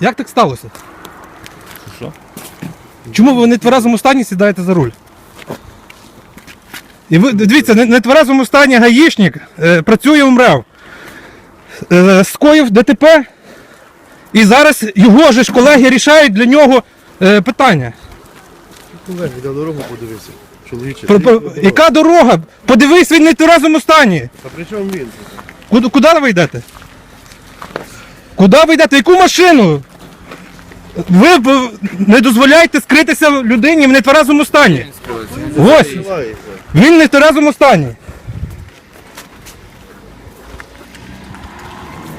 Як так сталося? Що? Чому ви в нетверезому стані сідаєте за руль? І ви дивіться, в нетверезому стані гаїшник е, працює у МРЕВ. Е, скоїв ДТП. І зараз його же ж колеги рішають для нього е, питання. Колеги, на дорогу подивився. Чоловіче. Про- про- яка дорога? Подивись, він в нетверезому стані. А при чому він? Куди, куди ви йдете? Куди ви йдете? Яку машину? Ви б не дозволяєте скритися людині в нетверезому стані. Ось, він в нетверезому стані.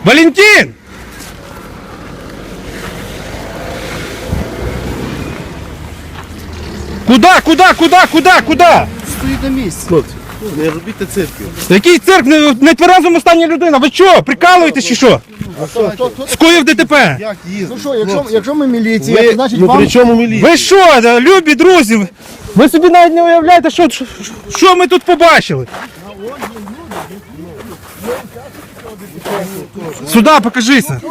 Валентин! Куда, куда, куда, куда, куда? Стоїть на місці. Хлопці, не робіть цирків. Який цирк не в нетверезому стані людина? Ви що, прикалуєтесь чи що? Скоїв ДТП. Як? Ну що, якщо, якщо ми міліція, Ви, то значить ну вам... при чому міліція? Ви що, да, любі друзі? Ви собі навіть не уявляєте, що, що- що ми тут побачили. Сюди покажися.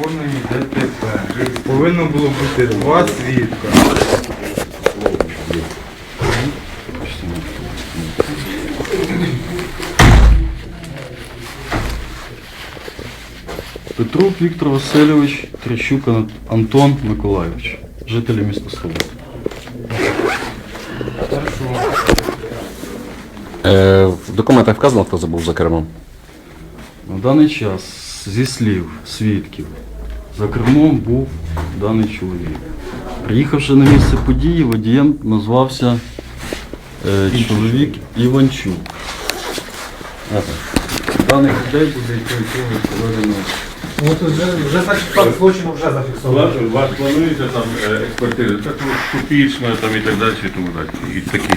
Оформлені ДТП. Повинно було бути два свідка. Петрук Віктор Васильович, Трещук Антон Миколайович, жителі міста Слобода. Е, в документах вказано, хто забув за кермом. На даний час, зі слів свідків, за кермом був даний чоловік. Приїхавши на місце події, водієм назвався е, чоловік Іванчук. Е, Даних людей буде відповідно проведено. От вже, вже так факт злочину вже зафіксовано. У вас планується там е, експертиза, так ну, купічна там і так далі, і тому далі. І такі.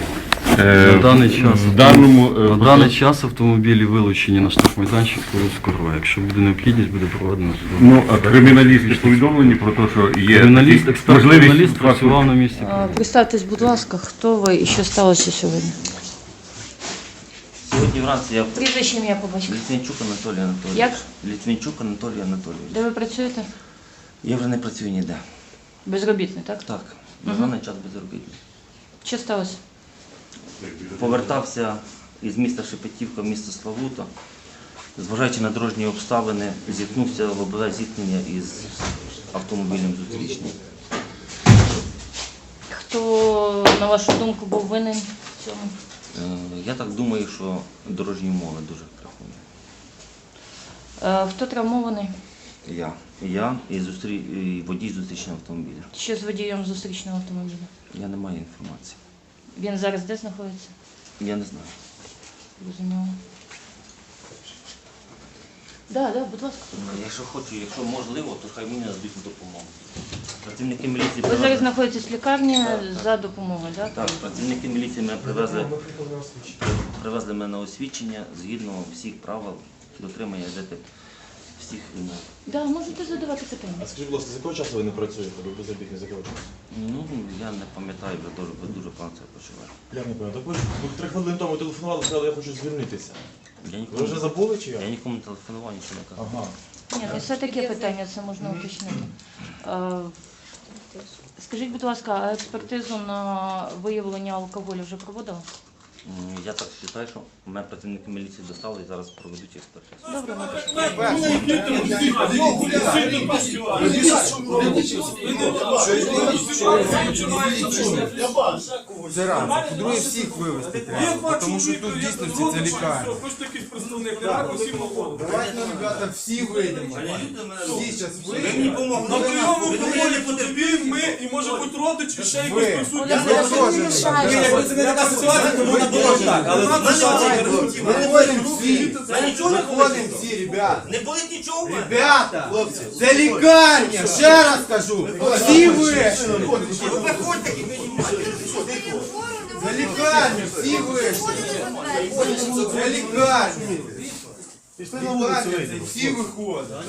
Е, На даний час, в даному е, на даний час автомобілі вилучені на штрафмайданчик Скорова. Якщо буде необхідність, буде проведено судове. ну, а криміналісти ж повідомлені про те, що є Криміналіст, такі- експерт можливість криміналіст факту- працював на місці. А, Представтесь, будь ласка, хто ви і що сталося сьогодні? Сьогодні вранці я Прізвище ім'я побачив. Літвінчук Анатолій Анатолійович. Як? Літвінчук Анатолій Анатолійович. Де ви працюєте? Я вже не працюю ніде. Безробітний, так? Так, на даний час безробітний. Що сталося? Повертався із міста Шепетівка в місто Славута. Зважаючи на дорожні обставини, зіткнувся в лобове зіткнення із автомобілем зустрічним. Хто, на вашу думку, був винен в цьому? Е, Я так думаю, що дорожні умови дуже рахують. Е, Хто травмований? Я. Я і, зустрі... і водій зустрічного автомобіля. Що з водієм зустрічного автомобіля? Я не маю інформації. Він зараз де знаходиться? Я не знаю. Зрозуміло. Да, да, будь ласка. Якщо хочу, якщо можливо, то хай мені надають допомогу. Працівники міліції Ви зараз привезли- знаходитесь в лікарні за допомогою, так? так, працівники міліції мене привезли, привезли мене на освідчення згідно всіх правил дотримання ДТ всіх умов. Да, можете задавати питання. А скажіть, будь ласка, з якого часу ви не працюєте? Ви безробітні з якого часу? Ну, я не пам'ятаю, вже дуже, дуже погано це почуваю. Я не пам'ятаю. Так ви ж ви три хвилини тому телефонували, сказали, я хочу звільнитися. Я Ви вже забули чи як? я нікому не телефонував, нічого не казав. Ага. Ні, ну це таке питання, це можна уточнити. Е, Скажіть, будь ласка, а експертизу на виявлення алкоголю вже проводили? Я так вважаю, що мене працівники міліції достали і зараз проведуть експертизу. Добре, напишіть. Це раз. По-друге, всіх вивезти треба, тому що тут дійсно всі це лікарня. Давайте, ну, ребята, всі вийдемо. Всі зараз вийдемо. На прийому алкоголі потерпів ми і може бути родич і ще якось Ви. присутні. Теж. Якби це не така ситуація, то можна було так. Але тут ситуація Виходимо всі. Виходимо всі, ребята. Не болить нічого в мене. Ребята, це лікарня, ще раз кажу. Всі вийшли. Це лікарня, всі ви. Це лікарня. Пішли на вулицю вийдемо. всі виходять.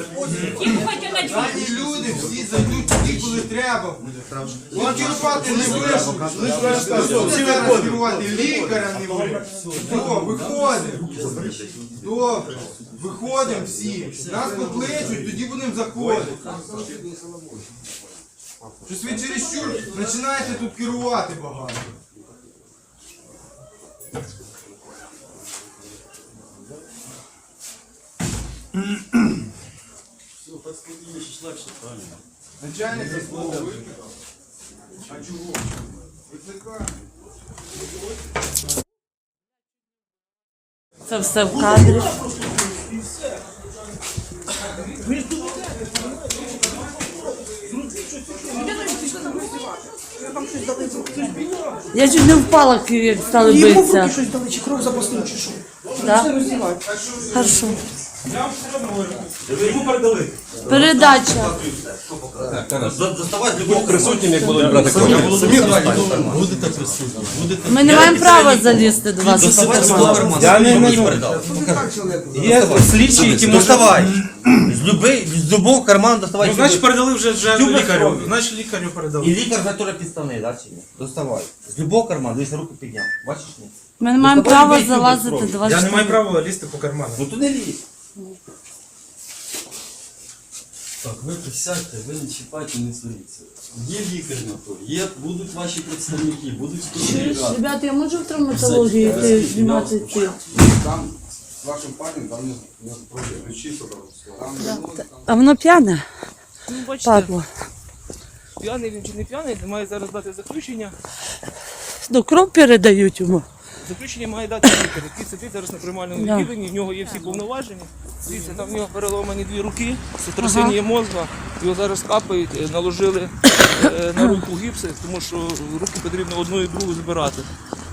Дані люди всі зайдуть тоді, коли треба буде. Не вийшли. Всі керувати лікаря не буде. Все, виходимо. Добре. Виходимо всі. Нас покличуть, тоді будемо заходити. Щось ви чересчур починаєте тут керувати багато. Начальник СБУ викликав. А чого? Викликав. Це все в кадрі. Я чуть не впала, як стали битися. щось дали, чи кров запаснув, чи що. Да? роздівати. Хорошо. Йому передали. Передача. Доставай з любого Присутнім, як будуть брати кошти. Будете присутні. Будете Ми не маємо права залізти до вас. у карман. Я не передав. Є слідчі, які Доставай. З любий, з любого карману доставай. Ну, значить, передали вже, вже лікарю. Значить, лікарю передали. І лікар вже теж підставний, да, чи ні? Доставай. З любого карману, дивись, руку підняв. Бачиш, ні? Ми не маємо права залазити до вас. Я не маю права лізти по карману. Ну то не лізь. Так, ви присядьте, ви не чіпайте, не сваріться. Є лікар на то, є, будуть ваші представники, будуть спостерігати. Ребята, я можу в травматологію йти знімати йти? Там з вашим паном там не, не проблем. Чисто Там А воно п'яне? Падло. П'яний він чи не п'яний, має зараз дати заключення. Ну, кров передають йому. Заключення має дати лікар, який сидить зараз на приймальному Да. відділенні, в нього є всі повноваження. Дивіться, там в нього переломані дві руки, сотрясіння мозга. Його зараз капають, е, наложили е, на руку гіпси, тому що руки потрібно одну і другу збирати.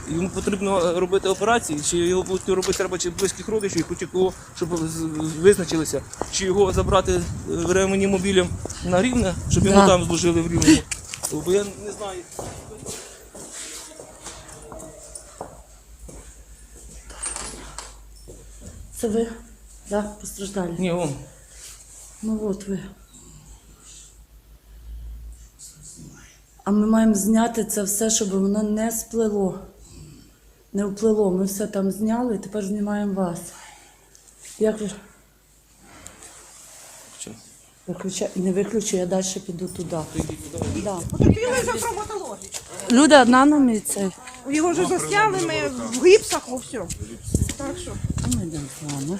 Йому потрібно е, робити операції, чи його будуть робити треба чи близьких родичів, хоч кого, щоб з- визначилися, чи його забрати е, реанімобілем на рівне, щоб йому Да. там зложили в рівному. Бо я не знаю. Це ви? Да, постраждали. Ні, он. Ну от ви. А ми маємо зняти це все, щоб воно не сплило. Не вплило. Ми все там зняли, тепер знімаємо вас. Як ви? Що? Не виключу, я далі піду туди. Да. Потерпіли за травматологію. Люди одна нам і цей. Його вже засняли, ми в гіпсах, о, все. Так що. А ми йдемо з вами.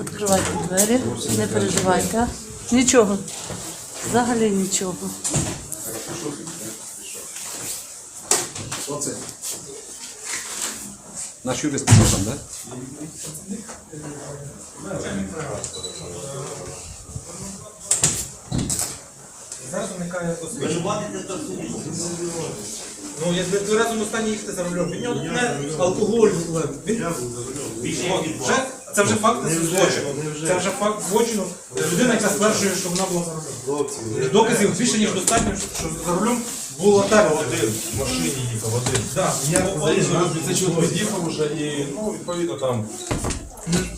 Відкривайте двері, не переживайте. Нічого. Взагалі нічого. Наш юрист пішов там, так? Зараз виникає Ну, я в разом стані їхати за рулем. Він нього не алкоголь. Він... Вже, це вже факт злочину. Це вже факт злочину. Людина, яка стверджує, що вона була за рулем. Доказів більше, ніж достатньо, що за рулем було так. Один в машині їхав, один. Да. Це чоловік їхав вже і, ну, відповідно, там.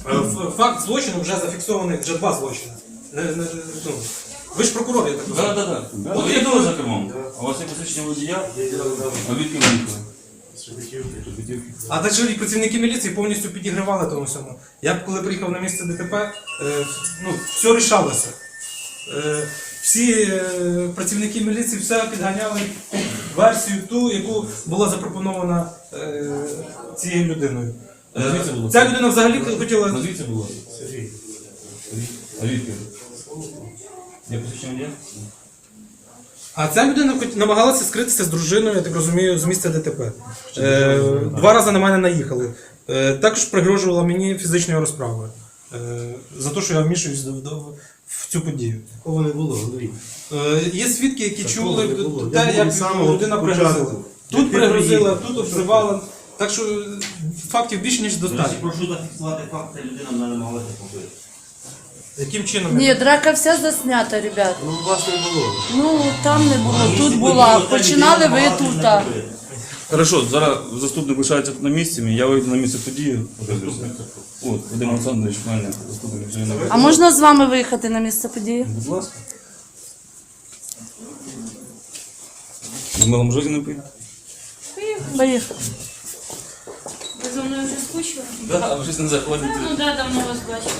Е, Факт злочину вже зафіксований, вже два злочини. Не- не- ну, ви ж прокурор, я так розумію. Так, так, так. Ви їхали за кермом? А у вас є посвідчення водія? А відки ви? А так що працівники міліції повністю підігривали тому всьому. Я б коли приїхав на місце ДТП, е, ну, все рішалося. Е, всі е, працівники міліції все підганяли під версію ту, яку була запропонована е, цією людиною. Е, ця людина взагалі хотіла. Назвіться було. А відки? А ця людина хоч намагалася скритися з дружиною, я так розумію, з місця ДТП. Е, два рази на мене наїхали. Е, також пригрожувала мені фізичною розправою. Е, за те, що я вмішуюсь до, до, в цю подію. Такого не було, Андрій. Е, є свідки, які Такого чули не було. те, був як людина пригрозила. Як Тут ти пригрозила, приїхав. тут обзивала. Так що е, фактів більше, ніж достатньо. прошу зафіксувати факт, ця людина мене намагалася побити. Яким чином? Ні, драка вся заснята, ребят. Ну, вас не було. Ну, там не було, тут була. Починали ви тут. а. Хорошо, зараз заступник лишається тут на місці, я вийду на місце події. От, Вадим Олександрович, в мене заступник вже на А можна з вами виїхати на місце події? Будь ласка. В милому житті не поїде? Поїхали. Ви за мною вже скучили? Да, ви щось не заходите. Ну да, давно вас бачила.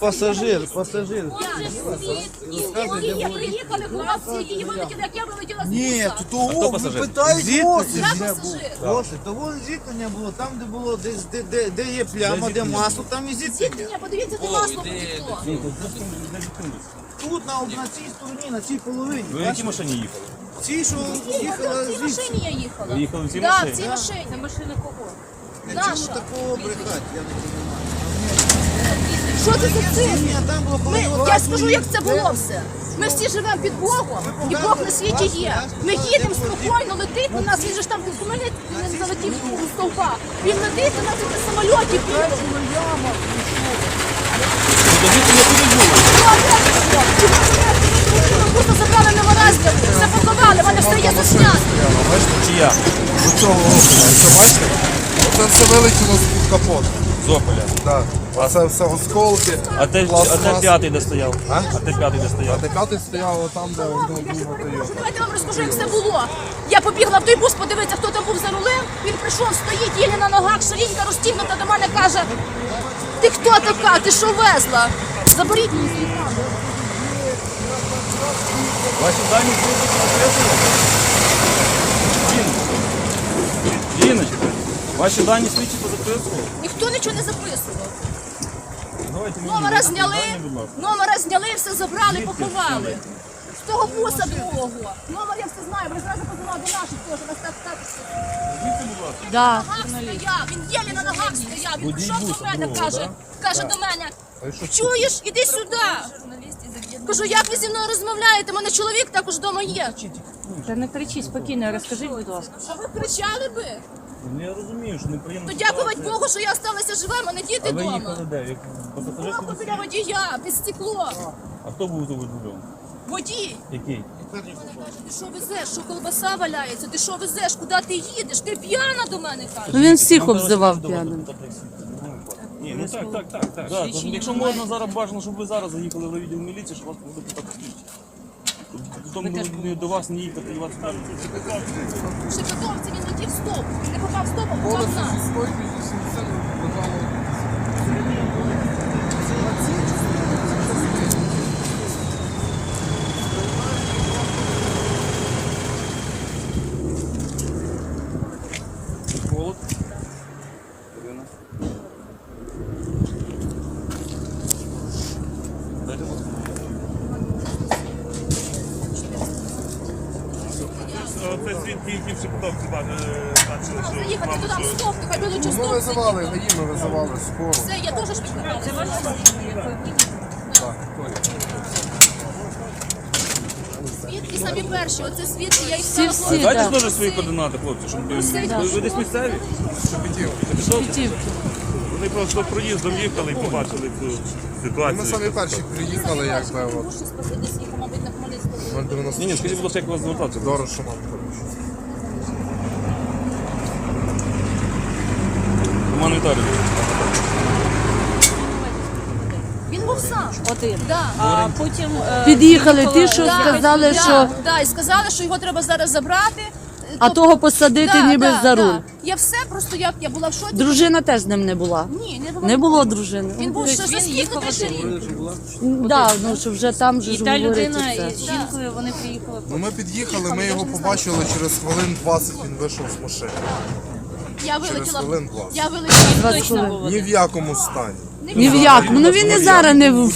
Ж пасажир, пасажир. Приїхали хлопці, і вони як я вилетіла з Ні, то того питають гості. Гості, того зіткнення було там, де було, де, де, де, де є пляма, де масло, там і зіткнення. Ні, подивіться, де масло потекло. Тут на, на цій стороні, на цій половині. Ви в якій машині їхали? Ці, що їхала В цій звідси. машині я їхала. Ви їхали в цій Да, машині? в цій машині. Це машина кого? Чому Наша. такого брехати? Я не розумію. Що це за цирк? Ми, я скажу, як це було все. Ми всі живемо під Богом, і Бог на світі є. Ми їдемо спокійно, летить на нас, він же ж там у мене не залетів у стовпа. Він летить на нас на самольоті піде. Просто забрали на морозки, все поховали, вони все є заснято. Чи я? До цього окуня, що бачите? Оце все вилетіло з-під капоту. З. Так. Оце все осколки. А а пластмас. те п'ятий де стояв? А? А те п'ятий де стояв? А п'ятий стояв там, де ну, був мотойок. Давайте я вам розкажу, як все було. Я побігла в той бус подивитися, хто там був за рулем. Він прийшов, стоїть, єлі на ногах, ширінька розтігнута до мене каже: Ти хто така? Ти що везла? Заберіть мені свій камеру. Ваші дані служать на Жіночка, ваші дані слідчі по записку. Ніхто нічого не записував. Номера зняли, дані, номера зняли, все забрали, поховали. З того буса другого. Номер я все знаю, ви зразу позвонила до наших теж, у нас так так. Да. На ногах стояв, він єлі на ногах стояв. Він прийшов до мене, каже, каже до мене, чуєш, іди сюди. Кажу, як ви зі мною розмовляєте? У мене чоловік також вдома є. Та не кричіть, спокійно, розкажіть, будь ласка. Що ви кричали би? Ну я розумію, що неприємно. То дякувати Богу, що я залишилася жива, в мене діти А ви вдома. їхали де? Як по пасажирському? Біля водія, без стекло. А хто був за рулем? Водій. Який? Ти що везеш? Що колбаса валяється? Ти що везеш? Куди ти їдеш? Ти п'яна до мене кажеш. Ну він всіх обзивав п'яним. Ні, ну так, так, так, так. Да, то, якщо можна зараз бажано, щоб ви зараз заїхали в відділ міліції, щоб вас могли питати слідчі. Потім не до вас не їхати, і вас кажуть. Ще потім він летів стоп. Не попав стопом, попав в нас. Холод. Ірина. Дайте вас. Це свідки, які в Шепетовці бачили, що Заїхати туди в стоп, нехай вилучить Ми визивали, гаї ми визивали скору. Все, я теж ж самі перші, оце свідки, я їх Всі, стала всі, Дайте да. теж свої координати, хлопці, щоб ви, ви, ви десь місцеві? Путівки. вони просто проїздом їхали і побачили цю ситуацію. Ми самі перші приїхали, якби от Душу спасибі, їх, мабуть, на Хмельницькому. 090 Ні, ні, скажіть, будь ласка, як вас звертатися? Дорошо Роман Він був сам. Один. Да. А потім е, Під'їхали ті, що Да, сказали, да, що Да, і сказали, що його треба зараз забрати. а того посадити Да, ніби да, за руль. да. Я все просто як я була в шоці. Дружина теж з ним не була. Ні, не було. Не було дружини. Він був Тобто ще він їхав заскіпнутий один. ширінь. Да, ну що вже там же і та говорить людина із жінкою вони приїхали. Ну ми під'їхали, ми його побачили, через хвилин 20 він вийшов з машини. Я Через вилетіла. хвилин 20. Я вилетіла. Точно Ні в якому стані. Ні в якому. Ну він і зараз не в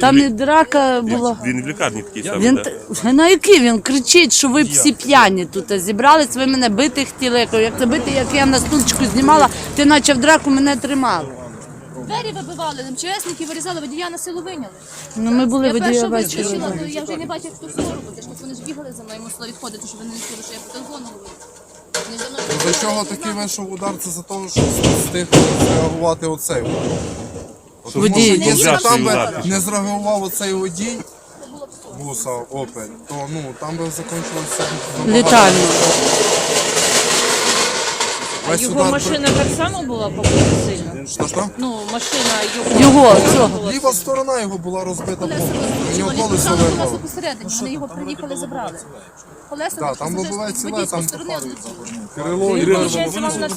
там і драка була. Він в лікарні такий Він т- на який він кричить, що ви всі п'яні тут зібрались, ви мене бити хотіли. Я кажу, Як це бити, як я на стульчику знімала, ти наче в драку мене тримав. Двері вибивали, МЧСники вирізали, водія на силу виняли. Ну ми були Я водія вечора. то я вже не бачив, хто в робити. Ж Вони ж бігали за мною, мусили відходити, щоб вони не чули, що я по телефону говорю. За чого такий вийшов удар? Це за те, що встиг зреагувати оцей удар. Тому Водій. що якщо Взявши там би удар. не зреагував оцей водій, вуса, Опель, то ну там би закінчилося Весь Його удар машина так само була побита сильно. Що, що? Ну, машина його. Його цього. Ліва сторона його була розбита повністю. У нього Колесо вирвало. посередині, вони його приїхали, забрали. Колесо Так, там вибиває ціле, там. Крило і вирвало. виходить, вам на?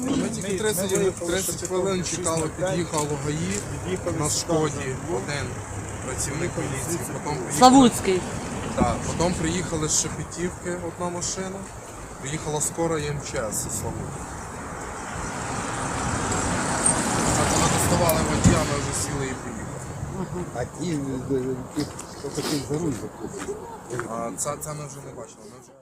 Ми тільки 30, 30 хвилин чекали, під'їхало ГАІ на Шкоді, один працівник поліції, потім приїхали, Славутський. так, потім приїхали з Шепетівки одна машина, приїхала скора і МЧС зі Славути. Так, Коли доставали водія, ми вже сіли і поїхали. А ті, хто хотів за руль закупити. А це, це ми вже не бачили. Ми вже